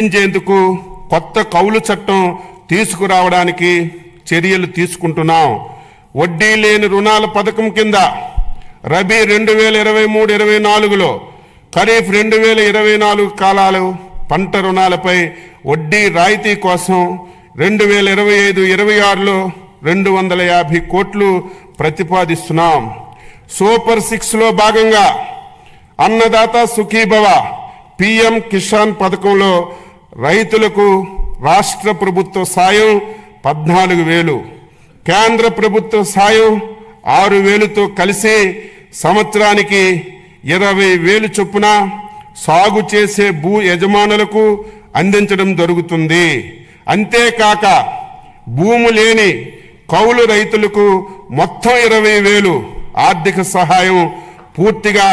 తగ్గించేందుకు కొత్త కౌలు చట్టం తీసుకురావడానికి చర్యలు తీసుకుంటున్నాం. వడ్డీ లేని రుణాల పథకం కింద రబీ రెండు వేల ఇరవై మూడు ఇరవై నాలుగులో ఖరీఫ్ రెండు వేల ఇరవై నాలుగు కాలాలు పంట రుణాలపై వడ్డీ రాయితీ కోసం రెండు వేల ఇరవై ఐదు ఇరవై ఆరులో రెండు వందల యాభై కోట్లు ప్రతిపాదిస్తున్నాం. సూపర్ సిక్స్లో భాగంగా అన్నదాత సుఖీభవ పిఎం కిసాన్ పథకంలో రైతులకు రాష్ట్ర ప్రభుత్వ సాయం పద్నాలుగు వేలు కేంద్ర ప్రభుత్వ సాయం ఆరు వేలుతో కలిసి సంవత్సరానికి ఇరవై వేలు చొప్పున సాగు చేసే భూ యజమానులకు అందించడం జరుగుతుంది. అంతేకాక భూము లేని కౌలు రైతులకు మొత్తం ఇరవై వేలు ఆర్థిక సహాయం పూర్తిగా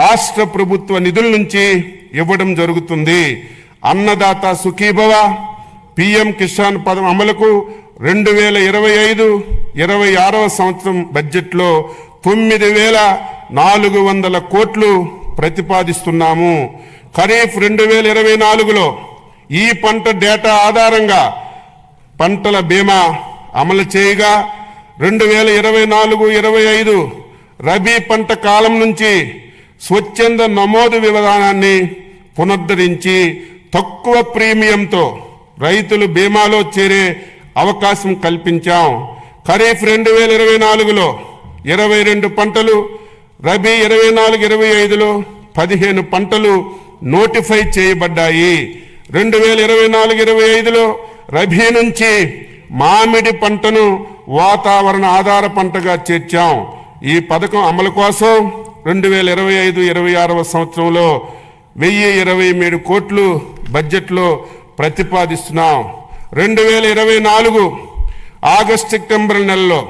రాష్ట్ర ప్రభుత్వ నిధుల నుంచి ఇవ్వడం జరుగుతుంది. అన్నదాత సుఖీభవ పిఎం కిసాన్ పదం అమలుకు రెండు వేల ఇరవై ఐదు ఇరవై ఆరవ సంవత్సరం బడ్జెట్లో తొమ్మిది వేల నాలుగు వందల కోట్లు ప్రతిపాదిస్తున్నాము. ఖరీఫ్ రెండు వేల ఇరవై నాలుగులో ఈ పంట డేటా ఆధారంగా పంటల బీమా అమలు చేయగా రెండు వేల ఇరవై నాలుగు ఇరవై ఐదు రబీ పంట కాలం నుంచి స్వచ్ఛంద నమోదు విధానాన్ని పునరుద్ధరించి తక్కువ ప్రీమియంతో రైతులు బీమాలో చేరే అవకాశం కల్పించాం. ఖరీఫ్ రెండు వేల ఇరవై నాలుగులో ఇరవై రెండు పంటలు రబీ ఇరవై నాలుగు ఇరవై ఐదులో పదిహేను పంటలు నోటిఫై చేయబడ్డాయి. రెండు వేల ఇరవై నాలుగు ఇరవై ఐదులో రబీ నుంచి మామిడి పంటను వాతావరణ ఆధార పంటగా చేర్చాం. ఈ పథకం అమలు కోసం రెండు వేల ఇరవై ఐదు ఇరవై ఆరవ సంవత్సరంలో వెయ్యి ఇరవై మూడు కోట్లు బడ్జెట్లో ప్రతిపాదిస్తున్నాం. రెండు వేల ఇరవై నాలుగు ఆగస్ట్ సెప్టెంబర్ నెలలో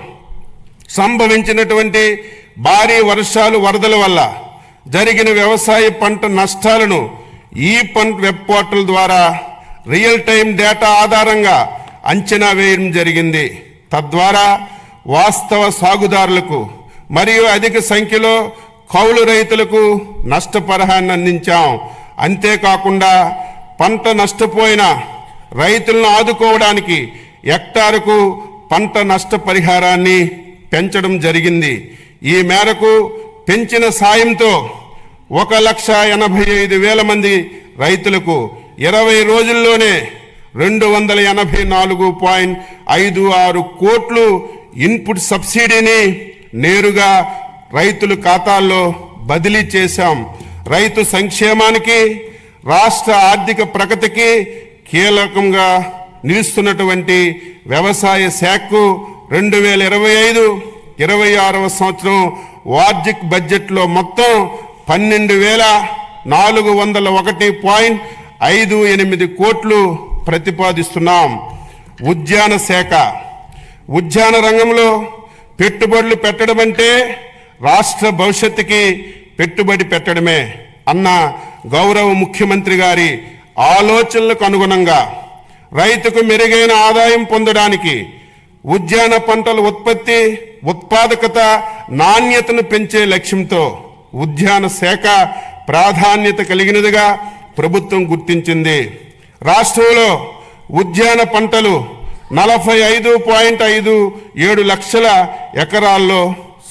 సంభవించినటువంటి భారీ వర్షాలు వరదల వల్ల జరిగిన వ్యవసాయ పంట నష్టాలను ఈ పంట వెబ్ పోర్టల్ ద్వారా రియల్ టైం డేటా ఆధారంగా అంచనా వేయడం జరిగింది. తద్వారా వాస్తవ సాగుదారులకు మరియు అధిక సంఖ్యలో కౌలు రైతులకు నష్టపరిహారాన్ని అందించాం. అంతేకాకుండా పంట నష్టపోయిన రైతులను ఆదుకోవడానికి హెక్టారుకు పంట నష్టపరిహారాన్ని పెంచడం జరిగింది. ఈ మేరకు పెంచిన సాయంతో ఒక లక్ష ఎనభై ఐదు వేల మంది రైతులకు ఇరవై రోజుల్లోనే రెండు వందల ఎనభై నాలుగు పాయింట్ ఐదు ఆరు కోట్లు ఇన్పుట్ సబ్సిడీని నేరుగా రైతుల ఖాతాల్లో బదిలీ చేశాం. రైతు సంక్షేమానికి రాష్ట్ర ఆర్థిక ప్రగతికి కీలకంగా నిలుస్తున్నటువంటి వ్యవసాయ శాఖకు రెండు వేల ఇరవై ఐదు ఇరవై ఆరవ సంవత్సరం వార్జిక్ బడ్జెట్లో మొత్తం పన్నెండు వేల నాలుగు వందల ఒకటి పాయింట్ ఐదు ఎనిమిది కోట్లు ప్రతిపాదిస్తున్నాం. ఉద్యాన శాఖ. ఉద్యాన రంగంలో పెట్టుబడులు పెట్టడం అంటే రాష్ట్ర భవిష్యత్తుకి పెట్టుబడి పెట్టడమే అన్న గౌరవ ముఖ్యమంత్రి గారి ఆలోచనలకు అనుగుణంగా రైతుకు మెరుగైన ఆదాయం పొందడానికి ఉద్యాన పంటల ఉత్పత్తి ఉత్పాదకత నాణ్యతను పెంచే లక్ష్యంతో ఉద్యాన శాఖ ప్రాధాన్యత కలిగినదిగా ప్రభుత్వం గుర్తించింది. రాష్ట్రంలో ఉద్యాన పంటలు నలభై ఐదు పాయింట్ ఐదు ఏడు లక్షల ఎకరాల్లో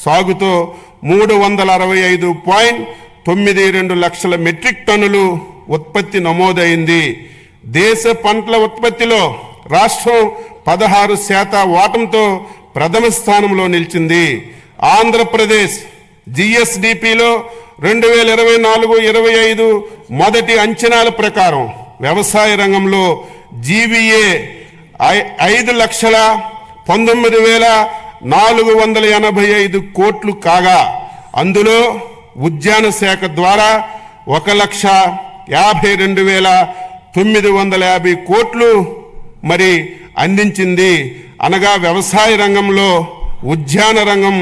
సాగుతో మూడు వందల అరవై ఐదు పాయింట్ తొమ్మిది రెండు లక్షల మెట్రిక్ టన్నులు ఉత్పత్తి నమోదైంది. దేశ పంటల ఉత్పత్తిలో రాష్ట్రం పదహారు శాత వాటంతో ప్రథమ స్థానంలో నిలిచింది. ఆంధ్రప్రదేశ్ జిఎస్డిపిలో రెండు వేల ఇరవై నాలుగు ఇరవై ఐదు మొదటి అంచనాల ప్రకారం వ్యవసాయ రంగంలో జీవీఏ ఐ- ఐదు లక్షల పంతొమ్మిది వేల నాలుగు వందల ఎనభై ఐదు కోట్లు కాగా అందులో ఉద్యాన శాఖ ద్వారా ఒక లక్ష యాభై రెండు వేల తొమ్మిది వందల యాభై కోట్లు మరి అందించింది. అనగా వ్యవసాయ రంగంలో ఉద్యాన రంగం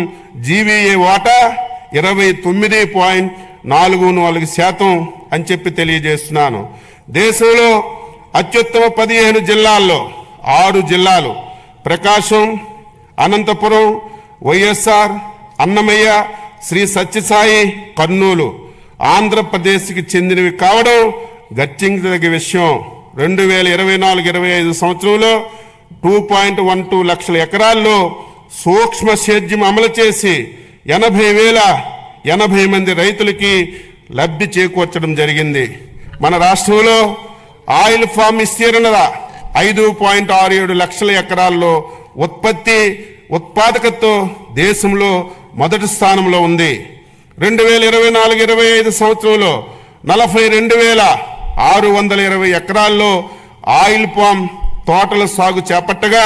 జీవీఏ వాటా ఇరవై తొమ్మిది పాయింట్ నాలుగు నాలుగు శాతం అని చెప్పి తెలియజేస్తున్నాను. దేశంలో అత్యుత్తమ పదిహేను జిల్లాల్లో ఆరు జిల్లాలు ప్రకాశం అనంతపురం వైఎస్ఆర్ అన్నమయ్య శ్రీ సత్యసాయి కర్నూలు ఆంధ్రప్రదేశ్కి చెందినవి కావడం గర్తించదగ్గ విషయం. రెండు వేల ఇరవై నాలుగు ఇరవై ఐదు సంవత్సరంలో టూ పాయింట్ వన్ టూ లక్షల ఎకరాల్లో సూక్ష్మ సేద్యం అమలు చేసి ఎనభై వేల ఎనభై మంది రైతులకి లబ్ధి చేకూర్చడం జరిగింది. మన రాష్ట్రంలో ఆయిల్ ఫామ్ విస్తీర్ణత ఐదు పాయింట్ ఆరు ఏడు లక్షల ఎకరాల్లో ఉత్పత్తి ఉత్పాదకతో దేశంలో మొదటి స్థానంలో ఉంది. రెండు వేల ఇరవై నాలుగు ఇరవై ఐదు సంవత్సరంలో నలభై రెండు వేల ఆరు వందల ఇరవై ఎకరాల్లో ఆయిల్ పామ్ తోటల సాగు చేపట్టగా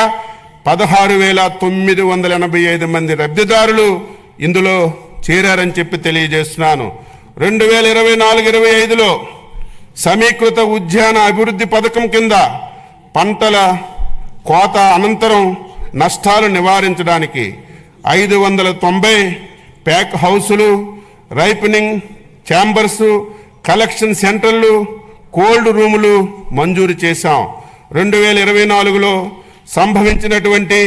పదహారు వేల తొమ్మిది వందల ఎనభై ఐదు మంది లబ్ధిదారులు ఇందులో చేరారని చెప్పి తెలియజేస్తున్నాను. రెండు వేల ఇరవై నాలుగు ఇరవై ఐదులో సమీకృత ఉద్యాన అభివృద్ధి పథకం కింద పంటల కోత అనంతరం నష్టాలు నివారించడానికి ఐదు వందల తొంభై ప్యాక్ హౌసులు రైపనింగ్ ఛాంబర్స్ కలెక్షన్ సెంటర్లు కోల్డ్ రూములు మంజూరు చేశాం. రెండు వేల ఇరవై నాలుగులో సంభవించినటువంటి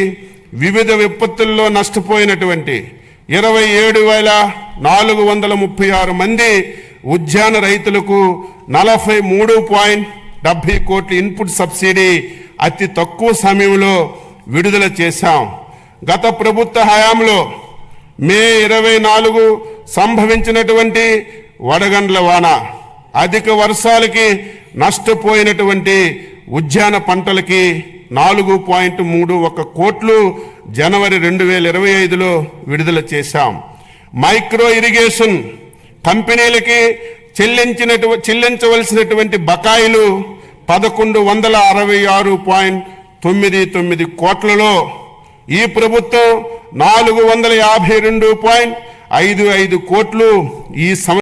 వివిధ విపత్తుల్లో నష్టపోయినటువంటి ఇరవై ఏడు వేల నాలుగు వందల ముప్పై ఆరు మంది ఉద్యాన రైతులకు నలభై మూడు పాయింట్ డెబ్బై కోట్ల ఇన్పుట్ సబ్సిడీ అతి తక్కువ సమయంలో విడుదల చేశాం. గత ప్రభుత్వ హయాంలో మే ఇరవై నాలుగు సంభవించినటువంటి వడగండ్ల వాన అధిక వర్షాలకి నష్టపోయినటువంటి ఉద్యాన పంటలకి నాలుగు పాయింట్ మూడు ఒక కోట్లు జనవరి రెండు వేల ఇరవై ఐదులో విడుదల చేశాం. మైక్రో ఇరిగేషన్ కంపెనీలకి చెల్లించినటు చెల్లించవలసినటువంటి బకాయిలు పదకొండు వందల అరవై ఆరు పాయింట్ తొమ్మిది తొమ్మిది కోట్లలో ఈ ప్రభుత్వం నాలుగు వందల యాభై రెండు పాయింట్ ఐదు ఐదు కోట్లు ఈ సంవ